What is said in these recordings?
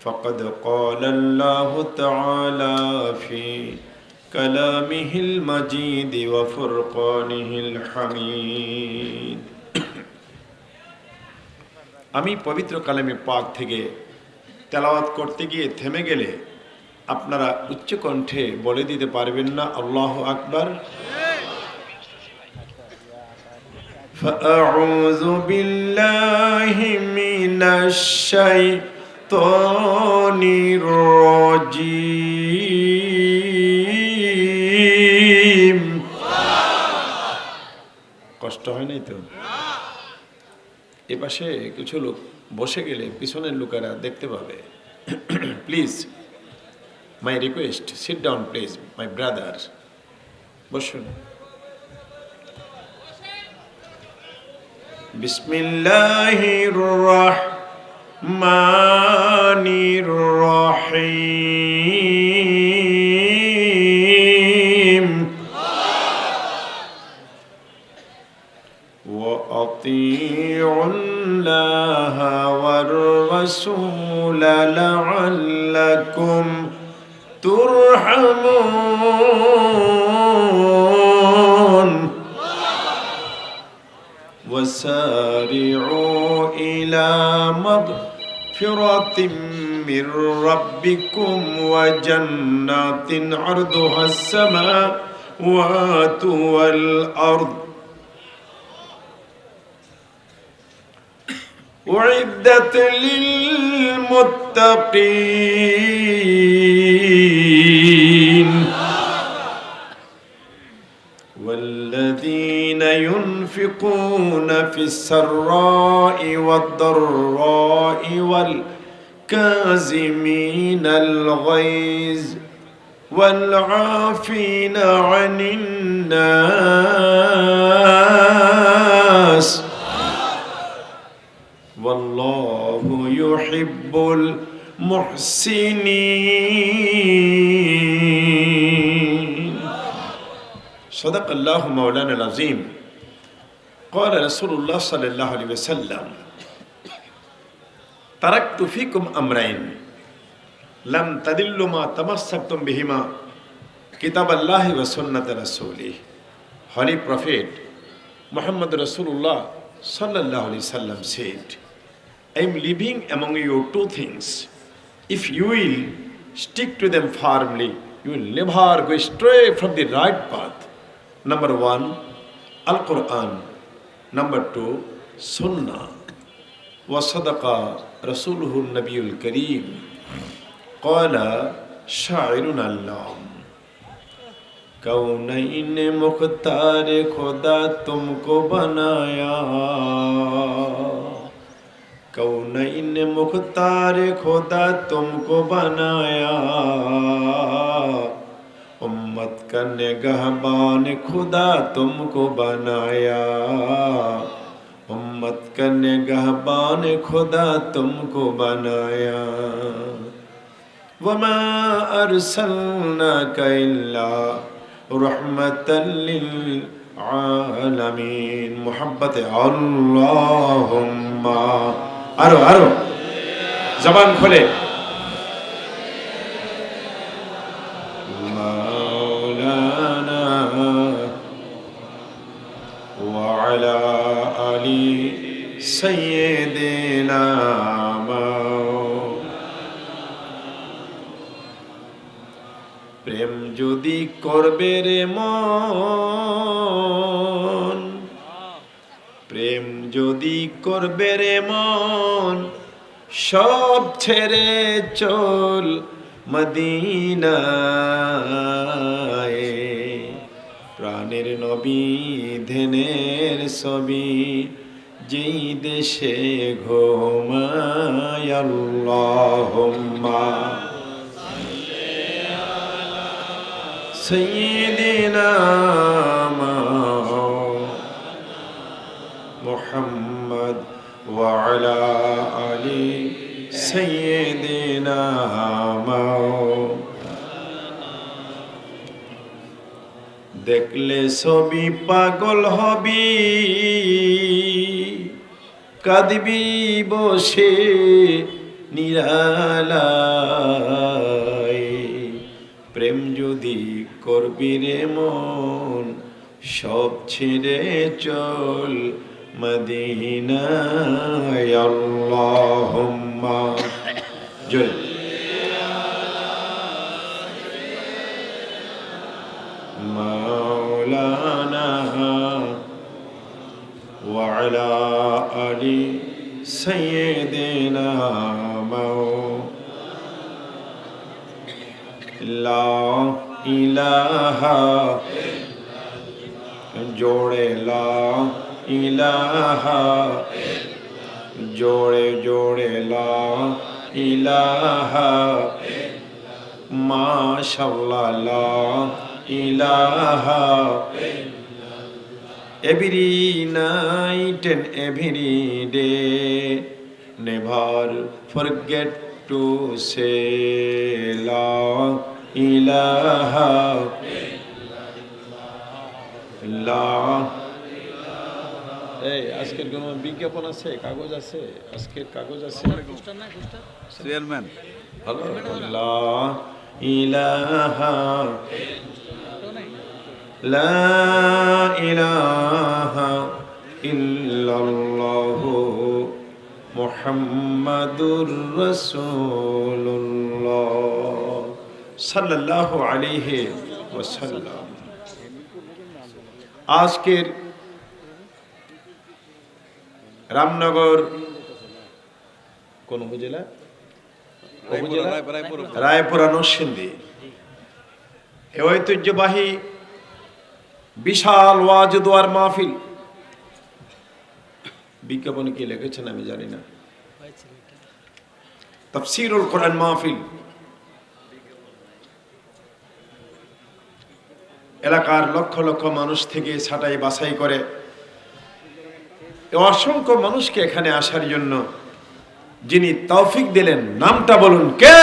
فقد قال الله تعالى في كلامه المجيد وفرقانه الحميد আমি পবিত্র কালামে পাক থেকে তেলাওয়াত করতে গিয়ে থেমে গেলে আপনারা উচ্চ কণ্ঠে বলে দিতে পারবেন না আল্লাহ আকবার فأعوذ بالله من الشيطان الرجيم কষ্ট হয় নাই তো এপাশে কিছু লোক বসে গেলে পিছনের লোকেরা দেখতে পাবে please my request sit down please my brother বসুন বিসমিল্লাহির الرحمن الرحيم وأطيعوا الله والرسول لعلكم ترحمون مغفرة من ربكم وجنات عرضها السماوات والأرض أعدت للمتقين. ينفقون في السراء والضراء والكاظمين الغيظ والعافين عن الناس. والله يحب المحسنين. صدق الله مولانا العظيم. قال رسول الله صلى الله عليه وسلم تركت فيكم أمرين لم تدلوا ما تمسكتم بهما كتاب الله وسنة رسوله Holy Prophet Muhammad Rasulullah sallallahu alaihi wasallam said I am leaving among you two things if you will stick to them firmly you will never go astray from the right path number 1 al number two সুন্না ওয়াসাদাকা রসুলহুল নবীল করিম কয়লা শাহরুন আল্লাহ कौनई ने मुख्तार खुदा तुमको बनाया कौनई ने मुख्तार खुदा तुमको बनाया उम्मत का निगहबान खुदा तुमको बनाया उम्मत का निगहबान खुदा तुमको बनाया वमा अरसलनाक इल्ला रहमतल लिल आलमीन मोहब्बत अल्लाहुम्मा আরো আরো জবান খোলে سيدنا প্রেম যদি করবে রে মন প্রেম যদি করবে রে মন সব ছেড়ে চল মদিনায় প্রাণের নবী ধেনের ছবি যেই দেশে ঘুমায় আল্লাহুম্মা سيدنا محمد وعلى آل سيدنا দেখলে ছবি পাগল হবি কাদবি বসে নিরালায়। প্রেম যদি করবি রে মন, সব ছেড়ে চল মদিনায়। আল্লাহুম্মা জোরে। মাওলানা ওয়া آل سيدنا لا إله جوڑے لا إله جوڑے جوڑے لا إله ما شاء الله لا إله every night and every day never forget to say la ilaha la এই আজকের কোনো বিজ্ঞাপন আছে কাগজ আছে আজকের কাগজ আছে চেয়ারম্যান ভালো লা ইলাহা লা ইলাহা ইল্লাল্লাহু মুহাম্মাদুর রাসূলুল্লাহ সাল্লাল্লাহু আলাইহি ওয়াসাল্লাম। আজকের রামনগর কোন উপজেলা? রায়পুরা নরসিংদী। এ ঐতিহ্যবাহী বিশাল ওয়াজ দোয়ার মাহফিল। বিজ্ঞাপনে কি লিখেছেন আমি জানি না। তফসিরুল কোরআন মাহফিল। এলাকার লক্ষ লক্ষ মানুষ থেকে ছাটাই বাছাই করে। অসংখ্য মানুষকে এখানে আসার জন্য যিনি তৌফিক দিলেন নামটা বলুন কে?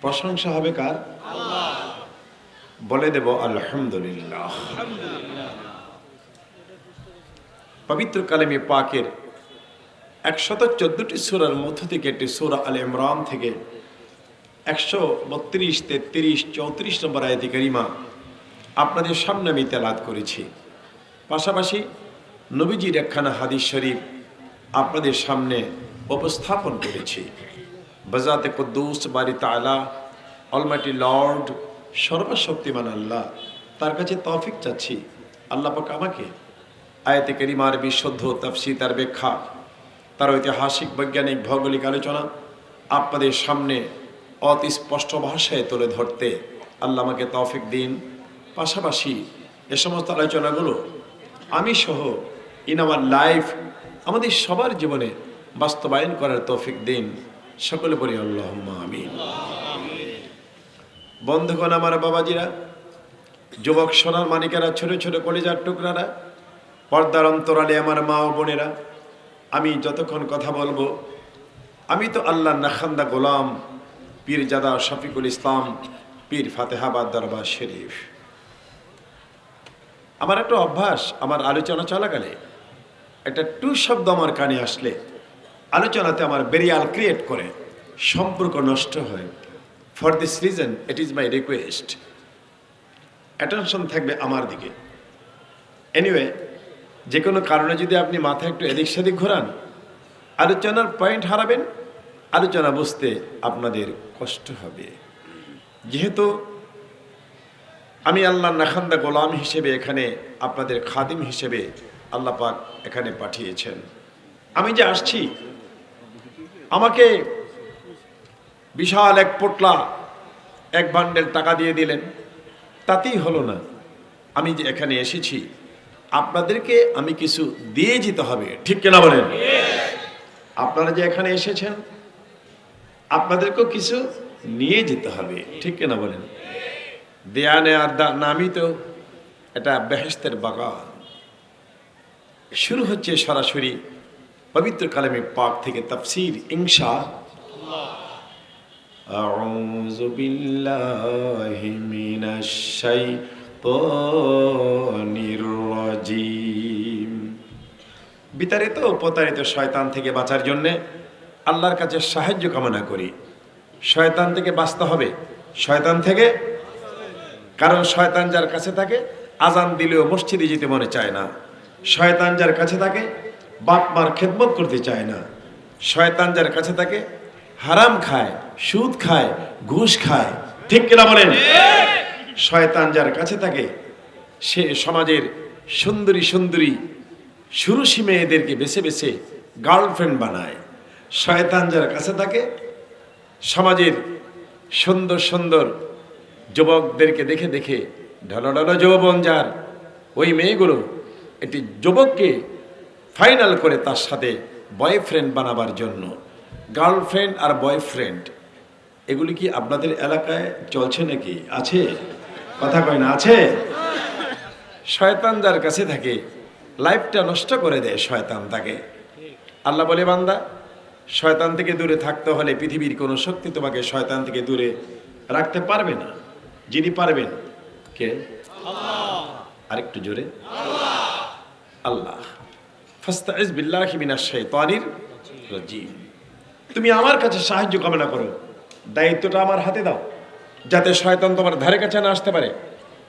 প্রশংসা হবে কার? বলে দেব, আলহামদুলিল্লাহ। পবিত্র কালেমে পাকের একশত চোদ্দটি সুরার মধ্য থেকে একটি সুরা আল ইমরান থেকে একশো বত্রিশ, তেত্রিশ, চৌত্রিশ নম্বর আয়তি করিমা আপনাদের সামনে আমি তেলাত করেছি। পাশাপাশি নবীজির একখানা হাদিস শরীফ আপনাদের সামনে উপস্থাপন করেছি। বাজাতে কুদ্দুস বাড়ি তালা অলমাটি লর্ড সর্বশক্তিমান আল্লাহ, তার কাছে তৌফিক চাচ্ছি। আল্লাহ পাক আমাকে আয়াতে করিমার বিশুদ্ধ তাফসি তার ব্যাখ্যা, তার ঐতিহাসিক বৈজ্ঞানিক ভৌগোলিক আলোচনা আপনাদের সামনে অতি স্পষ্ট ভাষায় তুলে ধরতে আল্লাহ আমাকে তৌফিক দিন। পাশাপাশি এ সমস্ত আলোচনাগুলো আমি সহ ইন আমার লাইফ আমাদের সবার জীবনে বাস্তবায়ন করার তৌফিক দিন। সকলে পড়ি আল্লাহ আমিন। বন্ধুগণ আমার বাবাজিরা, যুবক সোনার মানিকেরা, ছোট ছোট কলেজার টুকরারা, পর্দার অন্তরালে আমার মা ও বোনেরা, আমি যতক্ষণ কথা বলব, আমি তো আল্লাহ নাখান্দা গোলাম পীরজাদা শফিকুল ইসলাম, পীর ফাতেহাবাদ দরবার শরীফ। আমার একটা অভ্যাস, আমার আলোচনা চলাকালে একটা টু শব্দ আমার কানে আসলে, আলোচনাতে আমার বেরিয়াল ক্রিয়েট করে, সম্পর্ক নষ্ট হয়। For this reason it is my request attention থাকবে আমার দিকে। এনিওয়ে যে কোনো কারণে যদি আপনি মাথা একটু এদিক সেদিক ঘোরান, আলোচনার পয়েন্ট হারাবেন, আলোচনা বুঝতে আপনাদের কষ্ট হবে। যেহেতু আমি আল্লাহ নাখান্দা গোলাম হিসেবে এখানে আপনাদের খাদিম হিসেবে আল্লাহ পাক এখানে পাঠিয়েছেন। আমি যে আসছি, আমাকে বিশাল এক পোটলা, এক বান্ডেল টাকা দিয়ে দিলেন। তাতেই হলো না। আমি যে এখানে এসেছি, আপনাদেরকে আমি কিছু দিয়ে যেতে হবে, ঠিক কিনা বলেন? আপনারা যে এখানে এসেছেন, আপনাদেরকেও কিছু নিয়ে যেতে হবে, ঠিক কিনা বলেন? দেয়া নেয়ার নামই তো এটা বেহেস্তের বাগান। শুরু হচ্ছে সরাসরি পবিত্র কালামে পাক থেকে তাফসির, ইনশা أعوذ بالله من الشيطان الرجيم বিতাড়িত ও প্রতারিত শয়তান থেকে বাঁচার জন্য আল্লাহর কাছে সাহায্য কামনা করি শয়তান থেকে বাঁচতে হবে শয়তান থেকে কারণ শয়তান যার কাছে থাকে আজান দিলেও মসজিদে যেতে মনে চায় না শয়তান যার কাছে থাকে বাপ মার খেদমত করতে চায় না শয়তান যার কাছে থাকে হারাম খায়, সুদ খায়, ঘুষ খায়। ঠিক কিনা বলেন? শয়তান যার কাছে থাকে, সে সমাজের সুন্দরী সুন্দরী, সুরুষি মেয়েদেরকে বেছে বেছে গার্লফ্রেন্ড বানায়। শয়তান যার কাছে থাকে, সমাজের সুন্দর সুন্দর যুবকদেরকে দেখে দেখে ঢলঢল যৌবন যার, ওই মেয়েগুলো একটি যুবককে ফাইনাল করে তার সাথে বয়ফ্রেন্ড বানাবার জন্য। গার্লফ্রেন্ড আর বয়ফ্রেন্ড, এগুলি কি আপনাদের এলাকায় চলছে নাকি? আছে? কথা কয় না, আছে? শয়তান যার কাছে থাকে, লাইফটা নষ্ট করে দেয় শয়তান তাকে। আল্লাহ বলে, বান্দা, শয়তান থেকে দূরে থাকতে হলে পৃথিবীর কোনো শক্তি তোমাকে শয়তান থেকে দূরে রাখতে পারবে না। যিনি পারবেন, কে? আরেকটু জোরে। আল্লাহ। ফাস্তাইজ বিল্লাহি মিনাশ শাইতানির রাজিম। তুমি আমার কাছে সাহায্য কামনা করো। দায়িত্বটা আমার হাতে দাও, যাতে শয়তান তোমার ধারে কাছে না আসতে পারে।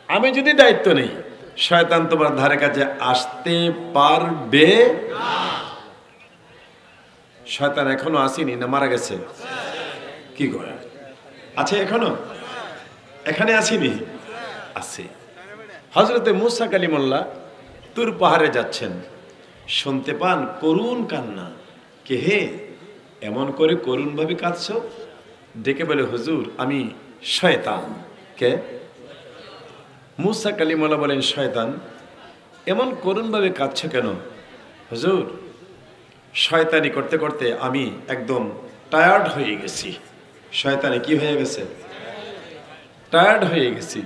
আমি যদি দায়িত্ব নেই, শয়তান তোমার ধারে কাছে আসতে পারবে শয়তান এখনও আসেনি না, মারা গেছে। কি করে? আছে এখনও? এখানে আসেনি? আছে। হজরতে মুসা কালিমুল্লাহ তুর পাহাড়ে যাচ্ছেন। শুনতে পান করুণ কান্না। কে হে? এমন করে করুণভাবে কাঁদছ? ডেকে বলে, হুজুর, আমি শয়তান। কে? মুসা কালিমুল্লাহ বলেন, শয়তান। এমন করুণভাবে কাঁদছ কেন? হুজুর, শয়তানি করতে করতে আমি একদম টায়ার্ড হয়ে গেছি। শয়তানি কি হয়ে গেছে? টায়ার্ড হয়ে গেছি।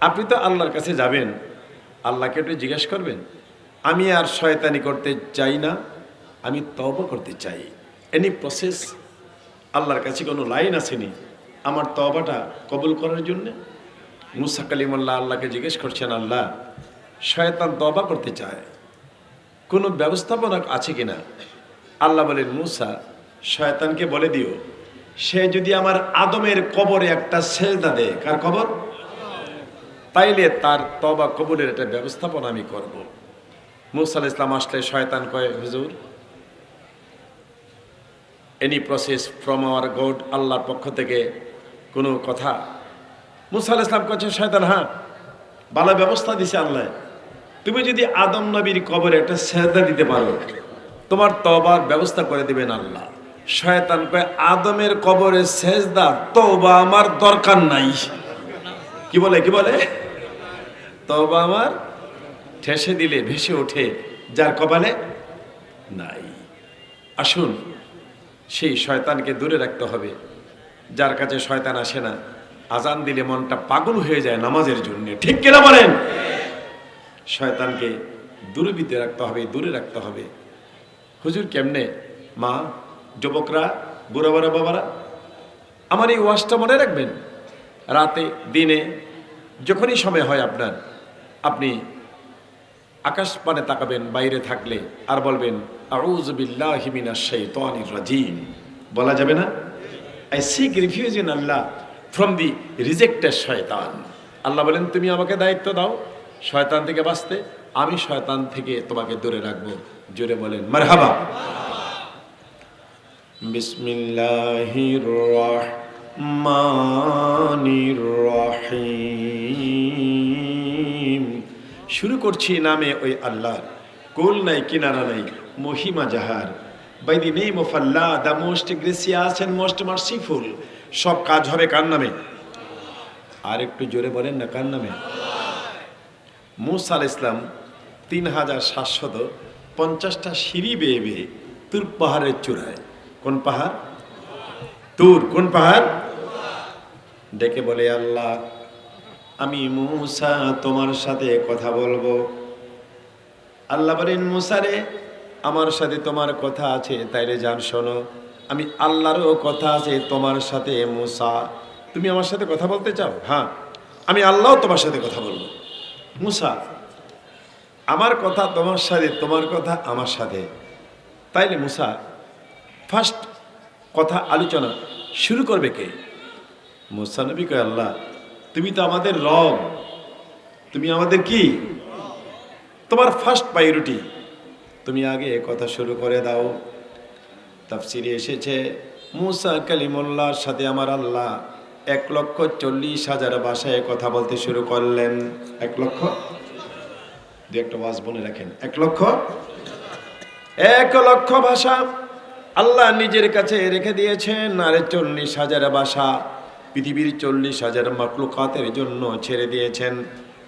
আপনি তো আল্লাহর কাছে যাবেন। আল্লাহকে একটু জিজ্ঞেস করবেন। আমি আর শয়তানি করতে চাই না। আমি তব করতে চাই। এনি প্রসেস আল্লাহর কাছে কোনো লাইন আসেনি। আমার তবাটা কবুল করার জন্য মুসা কালিমুল্লাহ আল্লাহকে জিজ্ঞেস করছেন, আল্লাহ, শয়তান তবা করতে চায়। কোনো ব্যবস্থাপনা আছে কি না আল্লাহ বলেন, মুসা, শয়তানকে বলে দিও, সে যদি আমার আদমের কবরে একটা সেজদা দেয়, কার কবর? তাইলে তার তবা কবুলের একটা ব্যবস্থাপনা আমি করব। মুসা ইসলাম আসলে, শয়তান কয়, হুজুর any process from our God আল্লাহর পক্ষ থেকে কোনো কথা। মুসা ইসলাম কচ্ছে শয়তান হ্যাঁ ভালো ব্যবস্থা দিছে আল্লাহ। তুমি যদি আদম নবীর কবরে একটা সেজদা দিতে পারো, তোমার তবার ব্যবস্থা করে দিবেন আল্লাহ। শয়তান কয়, আদমের কবরে সেজদা তবা আমার দরকার নাই। কি বলে কি বলে? তবা আমার ঠেসে দিলে, ভেসে ওঠে, যার কপালে নাই। আসুন সেই শয়তানকে দূরে রাখতে হবে। যার কাছে শয়তান আসে না, আজান দিলে মনটা পাগল হয়ে যায় নামাজের জন্য। ঠিক কিনা বলেন? শয়তানকে দূরবিতে রাখতে হবে, দূরে রাখতে হবে। হুজুর কেমনে? মা, যুবকরা বুড়া বুড়া বাবারা, আমার এই ওয়াজটা মনে রাখবেন? রাতে, দিনে, যখনই সময় হয় আপনার, আপনি আকাশ পানে তাকাবেন, বাইরে থাকলে আর বলবেন রাজিম। বলা যাবে না? I seek refuge in Allah from the rejected শয়তান। আল্লাহ বলেন, তুমি আমাকে দায়িত্ব দাও, শয়তান থেকে বাঁচতে। আমি শয়তান থেকে তোমাকে দূরে রাখব। জোরে বলেন, মারহাবা। বিসমিল্লাহির রহমানির রহিম। শুরু করছি নামে ওই আল্লাহর কোল নাই, কিনারা নাই, মহিমা জাহার by the name of Allah the most gracious and most merciful. সব কাজ হবে কার নামে? আর একটু জোরে বলেন না কার নামে? মুসা আল ইসলাম তিন হাজার সাতশত পঞ্চাশটা সিঁড়ি বেয়ে বেয়ে তুর পাহাড়ের চূড়ায়। কোন পাহাড়? তুর। কোন পাহাড়? ডেকে বলে, আল্লাহ আমি মুসা তোমার সাথে কথা বলব। আল্লাহ বলেন মুসারে আমার সাথে তোমার কথা আছে, তাইলে যান, শোনো। আমি আল্লাহরও কথা আছে, তোমার সাথে মুসা। তুমি আমার সাথে কথা বলতে চাও? হ্যাঁ আমি আল্লাহ তোমার সাথে কথা বলব। মুসা, আমার কথা তোমার সাথে, তোমার কথা আমার সাথে। তাইলে মুসা ফার্স্ট কথা আলোচনা শুরু করবে কে? মুসা নবী কয়, আল্লাহ তুমি তো আমাদের রব। তুমি আমাদের কি? তোমার ফার্স্ট প্রায়োরিটি তুমি আগে কথা শুরু করে দাও। তাফসিরে এসেছে, মুসা কালিমুল্লাহর সাথে আমার আল্লাহ এক লক্ষ চল্লিশ হাজার ভাষায় কথা বলতে শুরু করলেন। এক লক্ষ? দু একটা ওয়াজ বলে রাখেন। এক লক্ষ? এক লক্ষ ভাষা আল্লাহ নিজের কাছে রেখে দিয়েছেন আর চল্লিশ হাজার ভাষা। পৃথিবীর চল্লিশ হাজার মাকলুকাতের জন্য ছেড়ে দিয়েছেন।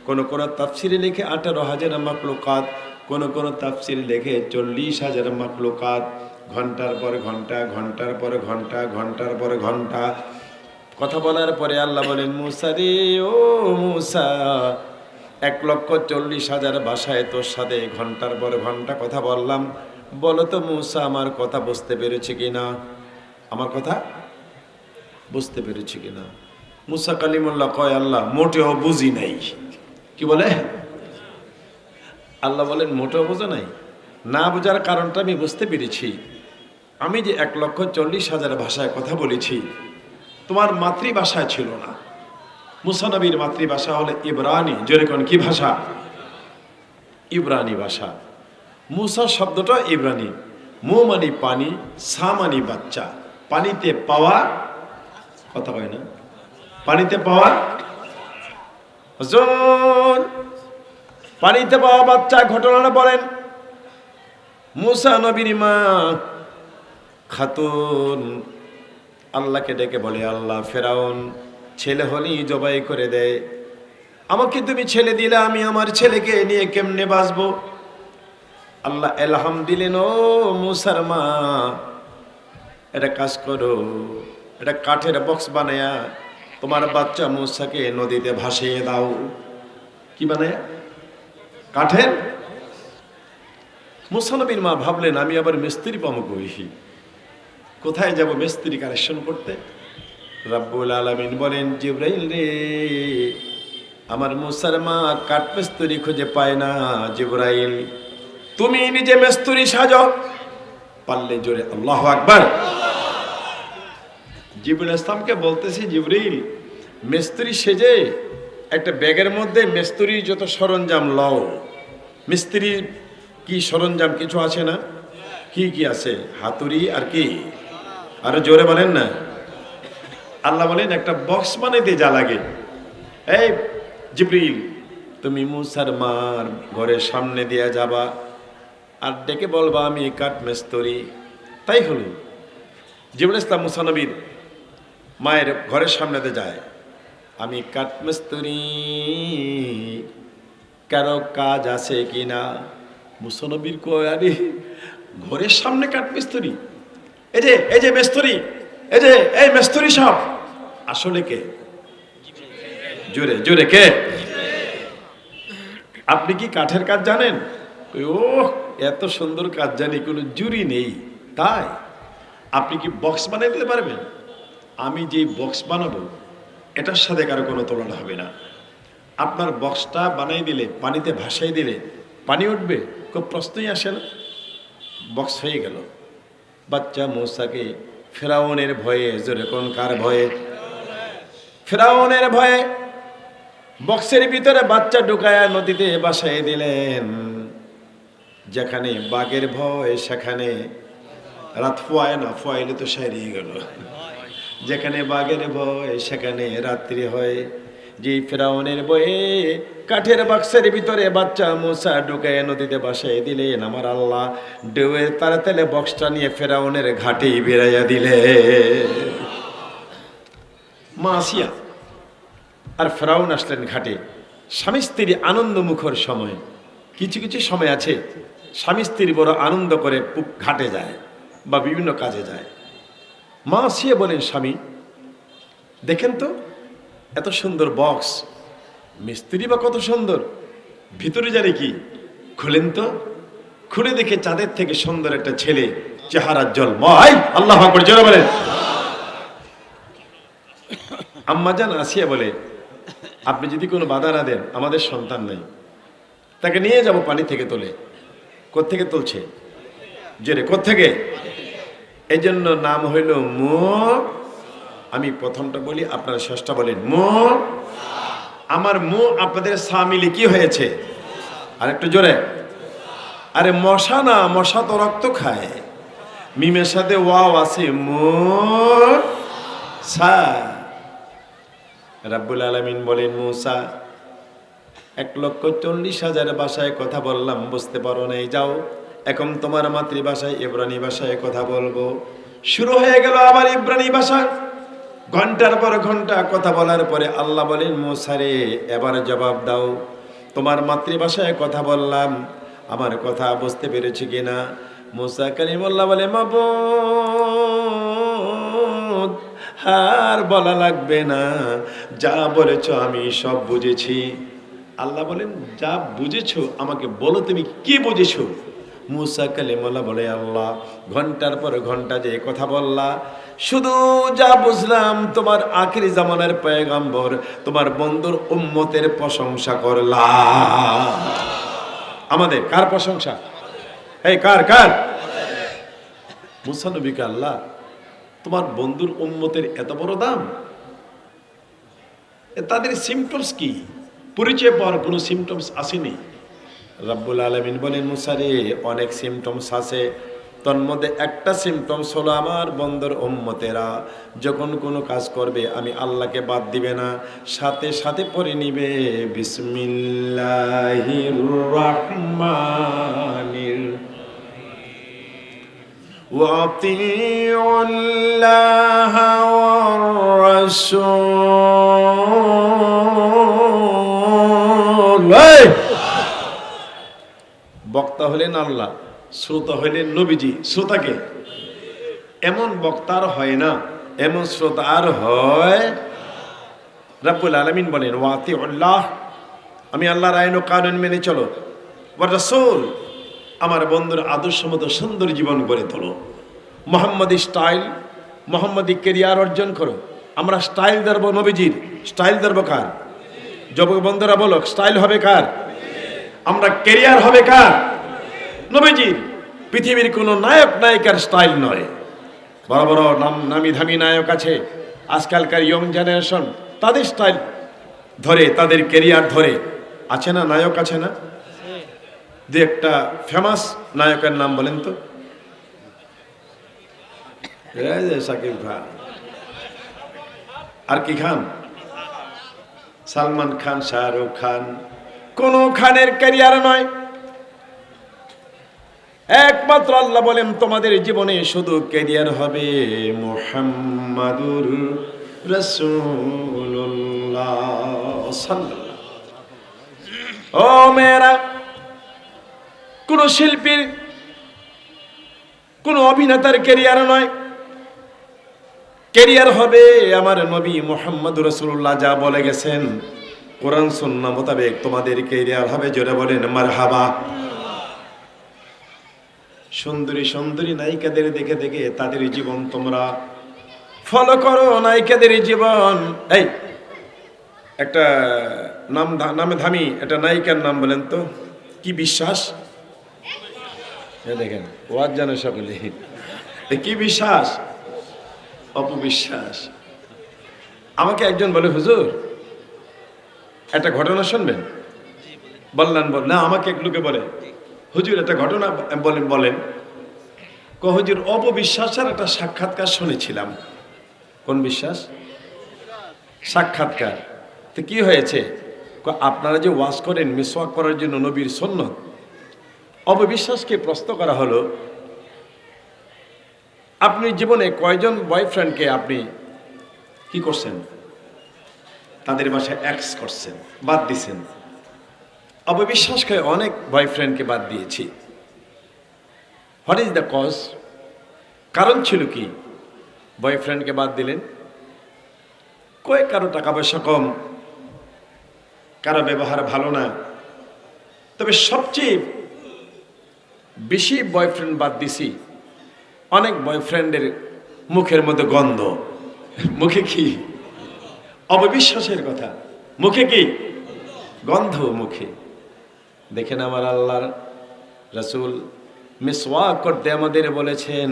কোন কোন তাফসিরে লিখে আঠারো হাজার মাকলুকাত কোন কোন তাফসির লিখে চল্লিশ হাজার মাকলুকাত ঘণ্টার পর ঘণ্টা, ঘণ্টার পর ঘণ্টা, ঘণ্টার পর ঘণ্টা। কথা বলার পরে আল্লাহ বলেন, মুসা রে, ও মুসা, এক লক্ষ চল্লিশ হাজার ভাষায় তোর সাথে ঘণ্টার পর ঘণ্টা কথা বললাম। বলো তো মুসা, আমার কথা বুঝতে পেরেছে কি না আমার কথা? বুঝতে পেরেছি কিনা। মুসা কালিমুল্লাহ কয়, আল্লাহ, মোটেও বুঝি নাই। কি বলে? আল্লাহ বলেন, মোটেও বোঝা নাই? না বোঝার কারণটা আমি বুঝতে পেরেছি। আমি যে এক লক্ষ চল্লিশ হাজার ভাষায় কথা বলেছি, তোমার মাতৃভাষায় ছিল না। মুসানবীর মাতৃভাষা হলে ইব্রানি। জোরে কোন, কি ভাষা? ইব্রানি ভাষা। মুসা শব্দটা ইব্রানি। মু মানি পানি সা মানি বাচ্চা। পানিতে পাওয়া কথা কয় না। পানিতে পাওয়া? হুজুর, পানিতে পাওয়া বাচ্চা ঘটনাটা বলেন। মুসা নবীর মা খাতুন আল্লাহকে ডেকে বলে, আল্লাহ ফেরাউন, ছেলে হলেই জবাই করে দেয় আমাকে তুমি ছেলে দিলে, আমি আমার ছেলেকে নিয়ে কেমনে বাঁচবো? আল্লাহ এলহাম দিলেন ও মুসার মা এটা কাজ করো। এটা কাঠের বক্স বানায়া তোমার বাচ্চা মুসাকে নদীতে ভাসিয়ে দাও। কি বানায়া? কাঠের? মুসানবীর মা ভাবলেন, আমি আবার মিস্ত্রি পাবো কইহি কোথায় যাব মিস্ত্রি কালেকশন করতে? রাব্বুল আলামিন বলেন, জিব্রাইল রে, আমার মুসার মা কাঠ মিস্ত্রি খুঁজে পায় না, জিব্রাইল। তুমি নিজে মিস্ত্রি সাজো। পারলে জোরে আল্লাহ আকবার। জিবুল ইসলামকে বলতেছি, জিবরিল, মিস্ত্রি সেজে একটা ব্যাগের মধ্যে মিস্ত্রির যত সরঞ্জাম লও। মিস্ত্রির কি সরঞ্জাম? কিছু আছে না? কি কি আছে? হাতুড়ি আর কি? আরও জোরে বলেন না। আল্লাহ বলেন, একটা বক্স বানাইতে যা লাগে। এই জিবরিল, তুমি মুসার মার ঘরের সামনে দিয়ে যাবা আর ডেকে বলবা, আমি কাঠ মেস্তরি। তাই হলো। জিবুল ইসলাম মুসানবীর মায়ের ঘরের সামনেতে যায়। আমি কাঠমিস্তুরি কারও কাজ আছে কি না? মুসানবীর আরে, ঘরের সামনে কাঠমিস্তুরি এই যে এই যে মেস্তরি, এই যে, এই মেস্তরি সব। আসলে কে? জোরে জোরে কে? আপনি কি কাঠের কাজ জানেন? ও এত সুন্দর কাজ জানি, কোনো জুরি নেই। তাই? আপনি কি বক্স বানিয়ে দিতে পারবেন? আমি যে বক্স বানাবো, এটার সাথে কারও কোনো তুলনা হবে না। আপনার বক্সটা বানাই দিলে, পানিতে ভাসাই দিলে, পানি উঠবে, খুব প্রশ্নই আসে না। বক্স হয়ে গেল। বাচ্চা মৌসাকে ফেরাউনের ভয়ে, জোরে কোন কার ভয়ে? ফেরাউনের ভয়ে বক্সের ভিতরে বাচ্চা ঢুকায়া নদীতে বাসায় দিলেন। যেখানে বাঘের ভয়, সেখানে রাত ফোয়ায় না, ফোয়াইলে তো সারিয়ে গেল। যেখানে বাঘের ভয়, সেখানে রাত্রি হয়। যে ফেরাউনের বয়ে কাঠের বাক্সের ভিতরে বাচ্চা মশা ঢুকায় নদীতে বাসায় দিলেন। আমার আল্লাহ ডুবে তারা তেলে বক্সটা নিয়ে ফেরাউনের ঘাটেই বেড়াইয়া দিলে মা আসিয়া আর ফেরাউন আসলেন ঘাটে। স্বামী স্ত্রী আনন্দ মুখর সময়। কিছু কিছু সময় আছে, স্বামী স্ত্রী বড় আনন্দ করে ঘাটে যায় বা বিভিন্ন কাজে যায়। মা সিয়ে বলেন, স্বামী, দেখেন তো, এত সুন্দর বক্স মিস্ত্রি বা কত সুন্দর? ভিতরে জানে কি? খুলেন তো। খুলে দেখে চাঁদের থেকে সুন্দর একটা ছেলে চেহারার জল। মাই আল্লাহ জোরে বলেন। আম্মাজান আসিয়া বলে, আপনি যদি কোনো বাধা না দেন, আমাদের সন্তান নেই। তাকে নিয়ে যাব পানি থেকে তোলে। কোত্থেকে তুলছে? জেরে, কোত্থেকে? এই জন্য নাম হইল মো আমি প্রথমটা বলি, আপনারা শেষটা বলেন। মো আমার মো আপনাদের সামিলে কি হয়েছে। আর একটু জোরে। আরে মশা না, মশা তো রক্ত খায়। মিমের সাথে ওয়াও আছে মো সা। রাব্বুল আলামিন বলেন, মুসা, এক লক্ষ চল্লিশ হাজার বাসায় কথা বললাম, বুঝতে পারো নাই, যাও। এখন তোমার মাতৃভাষায় ইব্রানি ভাষায় কথা বলব। শুরু হয়ে গেল আবার ইব্রানি ভাষা। ঘণ্টার পর ঘণ্টা কথা বলার পরে আল্লাহ বলেন, মোসারে, এবার জবাব দাও। তোমার মাতৃভাষায় কথা বললাম, আমার কথা বুঝতে পেরেছি কিনা? মুসা কালিমুল্লাহ বলে, মাবুদ, আর বলা লাগবে না। যা বলেছ আমি সব বুঝেছি। আল্লাহ বলেন, যা বুঝেছ, আমাকে বলো তুমি কি বুঝেছ? মুসা কালিমুল্লাহ বলে, আল্লাহ, ঘণ্টার পর ঘণ্টা যে কথা বললা, শুধু যা বুঝলাম, তোমার আখিরি জামানের পয়গাম্বর, তোমার বন্ধুর উম্মতের প্রশংসা করলা। আমাদের কার প্রশংসা? এই কার কার? মুসা নবীকে আল্লাহ, তোমার বন্ধুর উম্মতের এত বড় দাম? তাদের সিমটমস কি? পরিচয় পাওয়ার কোনো সিমটমস আসেনি? রাব্বুল আলমিন বলেন মুসারে অনেক সিমটমস আছে তোর মধ্যে একটা সিমটমস হলো আমার বন্দর উম্মতেরা যখন কোনো কাজ করবে আমি আল্লাহকে বাদ দিবে না সাথে সাথে পরে নিবে বিসমিল্লাহির রহমানির وأطيعوا الله والرسول এই! বক্তা হলেন আল্লাহ, শ্রোতা হইলেন নবীজি। শ্রোতাকে? এমন বক্তার হয় না, এমন শ্রোতা আর হয় রাব্বুল আলমিন বলেন ওয়াতি আল্লাহ আমি আল্লাহর আইন ও কানুন মেনে চলো। রাসূল, আমার বন্ধুর আদর্শ মতো সুন্দর জীবন গড়ে তোলো। মোহাম্মদী স্টাইল, মোহাম্মদী কেরিয়ার অর্জন করো। আমরা স্টাইল ধরবো নবীজির। স্টাইল ধরবো কার? যুবক বন্ধুরা বলো স্টাইল হবে কার? আমরা কেরিয়ার হবে কার? নবীজির পৃথিবীর কোনো নায়ক, নায়িকার স্টাইল নয়। বড় বড় নাম, নামি ধামি নায়ক আছে। আজকালকার ইয়ং জেনারেশন তাদের স্টাইল ধরে, তাদের কেরিয়ার ধরে। আছে না নায়ক আছে না? দু একটা ফেমাস নায়কের নাম বলেন তো। শাকিব খান। আর কি খান? সালমান খান, শাহরুখ খান কোন খানের ক্যারিয়ার নয়। একমাত্র আল্লাহ বলেন, তোমাদের জীবনে শুধু ক্যারিয়ার হবে মোহাম্মদুর ও মেয়েরা, কোন শিল্পীর, কোন অভিনেতার ক্যারিয়ার নয়। ক্যারিয়ার হবে আমার নবী মোহাম্মদ রসুল্লাহ যা বলে গেছেন। কোরআন সুন্না মোতাবেক তোমাদের ক্যারিয়ার হবে, জোরে বলেন মার হাবা সুন্দরী সুন্দরী নায়িকাদের দেখে দেখে তাদের জীবন তোমরা ফলো করো নায়িকাদের জীবন। এই, একটা নাম নামে ধামি, একটা নায়িকার নাম বলেন তো, কি বিশ্বাস? দেখেন, ওয়াজ জানে সকলে। কি বিশ্বাস? অপবিশ্বাস। আমাকে একজন বলে, হুজুর একটা ঘটনা শুনবেন? বললেন বল না, আমাকে এক লোকে বলে, হুজুর, একটা ঘটনা বলেন বলেন। ক, হুজুর, অপবিশ্বাসের একটা সাক্ষাৎকার শুনেছিলাম। কোন বিশ্বাস? সাক্ষাৎকার। তো কি হয়েছে? আপনারা যে ওয়াজ করেন, মিসওয়াক করার জন্য নবীর সন্ন্যত অপবিশ্বাসকে প্রশ্ন করা হলো, আপনি জীবনে কয়জন বয়ফ্রেন্ডকে আপনি কি করছেন? তাদের বাসায় অ্যাক্স করছেন, বাদ দিছেন। অববিশ্বাস করে অনেক বয়ফ্রেন্ডকে বাদ দিয়েছি। হোয়াট ইজ দ্য কজ কারণ ছিল কি? বয়ফ্রেন্ডকে বাদ দিলেন। কয়েক কারও টাকা পয়সা কম, কারও ব্যবহার ভালো না। তবে সবচেয়ে বেশি বয়ফ্রেন্ড বাদ দিছি, অনেক বয়ফ্রেন্ডের মুখের মধ্যে গন্ধ। মুখে কি? অববিশ্বাসের কথা। মুখে কি? গন্ধ মুখে। দেখেন আমার আল্লাহর রসুল, মিসওয়াক করতে আমাদের বলেছেন,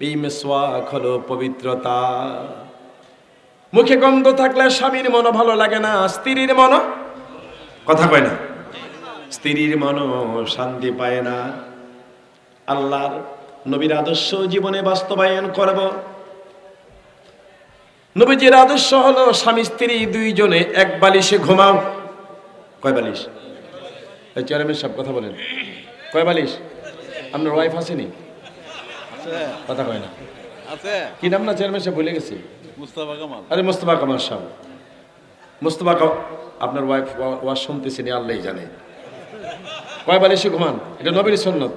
এই মিসওয়াক হলো পবিত্রতা। মুখে গন্ধ থাকলে স্বামীর মনও ভালো লাগে না, স্ত্রীর মন কথা কয় না। স্ত্রীর মনও শান্তি পায় না। আল্লাহর নবীর আদর্শ জীবনে বাস্তবায়ন করব। নবীজির আদর্শ হলো স্বামী স্ত্রী দুইজনে এক বালিশে ঘুমাও। কয় বালিশ? চেয়ারম্যান সব কথা বলেন। কয় বালিশ? আপনার ওয়াইফ আসেনি? কথা কয় না। কি নাম না চেয়ারম্যান সাহেব? ভুলে গেছি। মুস্তাফা কামাল। আরে মোস্তফা কামাল সাহেব। মোস্তফা আপনার ওয়াইফ ওয়াজ শুনতেছেন আল্লাহ জানে। কয় বালিশে ঘুমান? এটা নবীর সন্ন্যত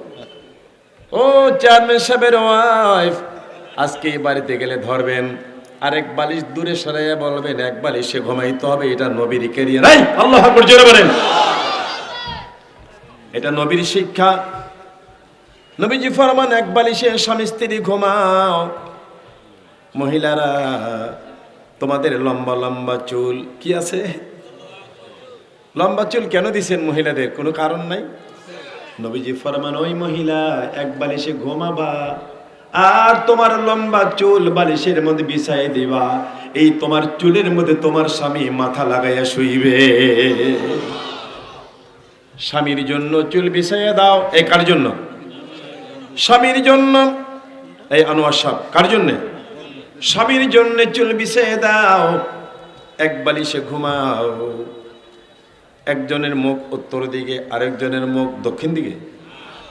ও চেয়ারম্যান সাহেবের ওয়াইফ আজকে এই বাড়িতে গেলে ধরবেন। আরেক বালিশ দূরে সরাইয়া বলবেন এক বালিশে ঘুমাইতে হবে এটা নবীর ক্যারিয়ার আল্লাহ বলেন। এটা নবীর শিক্ষা। নবীজি ফরমান এক বালিশে স্বামী স্ত্রী ঘুমাও। মহিলারা তোমাদের লম্বা লম্বা চুল কি আছে? লম্বা চুল কেন দিছেন মহিলাদের? কোনো কারণ নাই? নবীজি ফরমান ওই মহিলা এক বালিশে ঘুমাবা। আর তোমার লম্বা চুল বালিশের মধ্যে বিছাই দিবা। এই তোমার চুলের মধ্যে তোমার স্বামী মাথা লাগাইয়া শুইবে। স্বামীর জন্য চুল বিছাইয়া দাও। এ কার জন্য? স্বামীর জন্য। এই আনোয়ার সাহ কার জন্যে? স্বামীর জন্য চুল বিছিয়ে দাও। এক বালিশে ঘুমাও। একজনের মুখ উত্তর দিকে, আরেকজনের মুখ দক্ষিণ দিকে।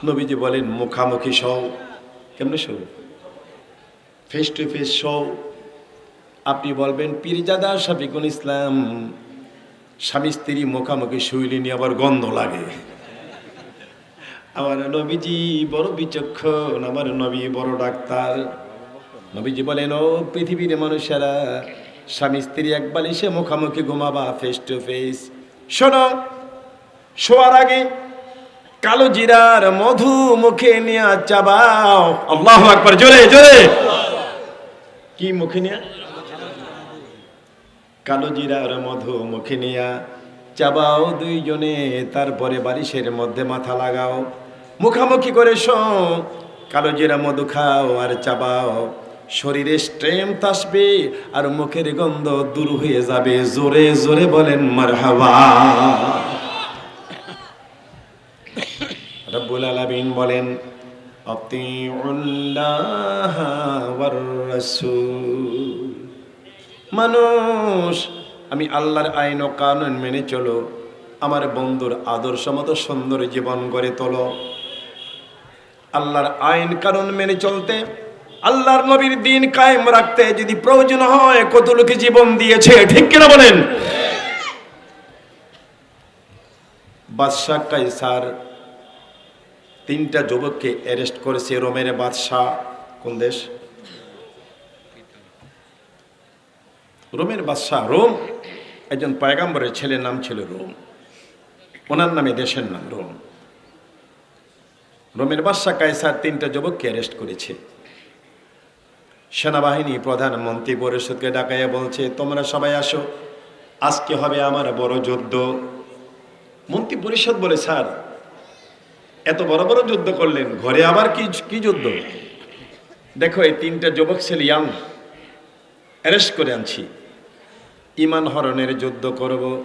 নবীজি বলেন, মুখামুখি সও কেমনে সৌ ফেস টু ফেস শো আপনি বলবেন, পীরজাদা শফিকুল ইসলাম, স্বামী স্ত্রী মুখামুখি শুইলে নিয়ে আবার গন্ধ লাগে। আমার নবীজি বড় বিচক্ষণ, আমার নবী বড় ডাক্তার। নবীজি বলেন, ও পৃথিবীর মানুষেরা, স্বামী স্ত্রী এক বালিশে মুখামুখি ঘুমাবা ফেস টু ফেস শোনো, শোয়ার আগে কালো জিরার মধু মুখে নিয়ে চাবাও। আল্লাহ একবার জোরে জোরে। কি মুখে নিয়ে? কালো জিরার মধু মুখে নিয়া চাবাও দুইজনে, তারপরে বালিশের মধ্যে মাথা লাগাও। মুখামুখি করে শো কালো জিরা মধু খাও আর চাবাও। শরীরে স্ট্রেংথ আসবে আর মুখের গন্ধ দূর হয়ে যাবে। জোরে জোরে বলেন, মারহাবা। রব্বুল আলামিন বলেন মানুষ, আমি আল্লাহর আইন ও কানুন মেনে চলো, আমার বন্ধুর আদর্শ মতো সুন্দর জীবন গড়ে তোলো। আল্লাহর আইন কানুন মেনে চলতে, আল্লাহর নবীর দিন কায়েম রাখতে যদি প্রয়োজন হয় কত লোকে জীবন দিয়েছে, ঠিক কিনা বলেন? বাদশাহ কাইসার তিনটা যুবককে অ্যারেস্ট করেছে রোমের বাদশাহ। কোন দেশ? রোমের বাদশাহ রোম। একজন পয়গাম্বরের ছেলের নাম ছিল রোম। ওনার নামে দেশের নাম রোম। রোমের বাদশাহ কায়সার তিনটা যুবককে অ্যারেস্ট করেছে। সেনাবাহিনী প্রধানমন্ত্রী পরিষদকে ডাকাইয়া বলছে, তোমরা সবাই আসো, আজকে হবে আমার বড় যুদ্ধ। মন্ত্রী পরিষদ বলে, স্যার এত বড় বড় যুদ্ধ করলেন, ঘরে আবার কি কি যুদ্ধ? দেখো, এই তিনটা যুবক ছেলে ইয়াং অ্যারেস্ট করে আনছি। ইমান হরণের যুদ্ধ করব।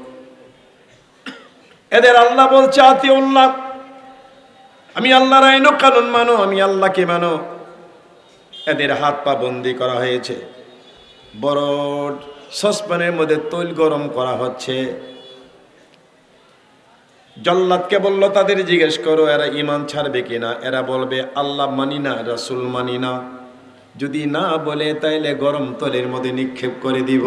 এদের আল্লাহ বলছে, আতিউল্লাহ, আমি আল্লাহর আইন ও কানুন মানো, আমি আল্লাহকে মানো। এদের হাত পা বন্দি করা হয়েছে। বড় সসপ্যানের মধ্যে তৈল গরম করা হচ্ছে। জল্লাদকে বলল, তাদের জিজ্ঞেস করো, এরা ইমান ছাড়বে কিনা? এরা বলবে, আল্লাহ মানি না, রাসুল মানি না। যদি না বলে, তাইলে গরম তলের মধ্যে নিক্ষেপ করে দিব।